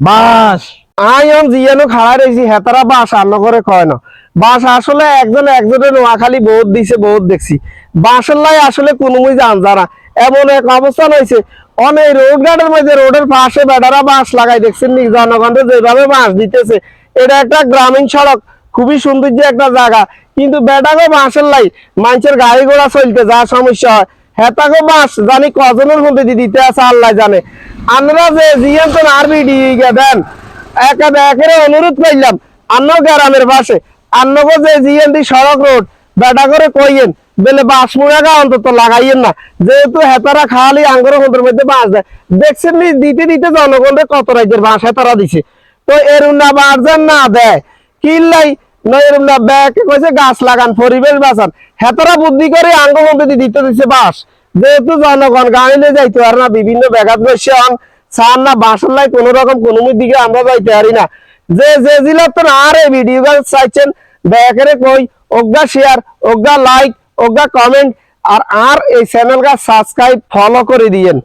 বাস। আইন জিয়ানো খাড়া রয়েছি হেতারা বাস আন্ন করে কয় না। বাস আসলে একজন দিছে দেখছি। লাই আসলে এমন এক অবস্থান অনেক মধ্যে রোডের পাশে বেটারা লাগাই নি যেভাবে দিতেছে। এটা একটা গ্রামীণ সড়ক, খুবই সৌন্দর্য একটা জায়গা। কিন্তু বেটাকে বাসের লাই, মানুষের গাড়ি ঘোড়া চলতে যা সমস্যা হয়। হেতাকে বাস, জানি কজনের মধ্যে দিতে আছে, আল্লাহ জানে। আমরা যে জিএম তো আর বিডি দেন। একা একের অনুরোধ করলাম, আন্ন গ্রামের পাশে। আন্নগো যে জিএনডি সড়ক রোড, বেটা করে কইয়েন, বেলে বাস মুড়াগা অন্তত লাগাইয়েন না। যেহেতু হেতারা খালি আঙ্গুর হন্দের মধ্যে বাস দেয়। দেখছেন দিতে দিতে জনগণের কত রাজ্যের বাস হেতারা দিছে। তো এরম না বাস না দেয়। কিল্লাই গাছ লাগান, পরিবেশ বাঁচান। বুদ্ধি করে বাস যেহেতু জনগণ যাইতে না, বিভিন্ন ব্যাঘাত রকম দিকে পারি না। যে যে চাইছেন কই, অজ্ঞা শেয়ার অজ্ঞা লাইক অজ্ঞা কমেন্ট আর আর এই চ্যানেলটা সাবস্ক্রাইব ফলো করে দিয়েন।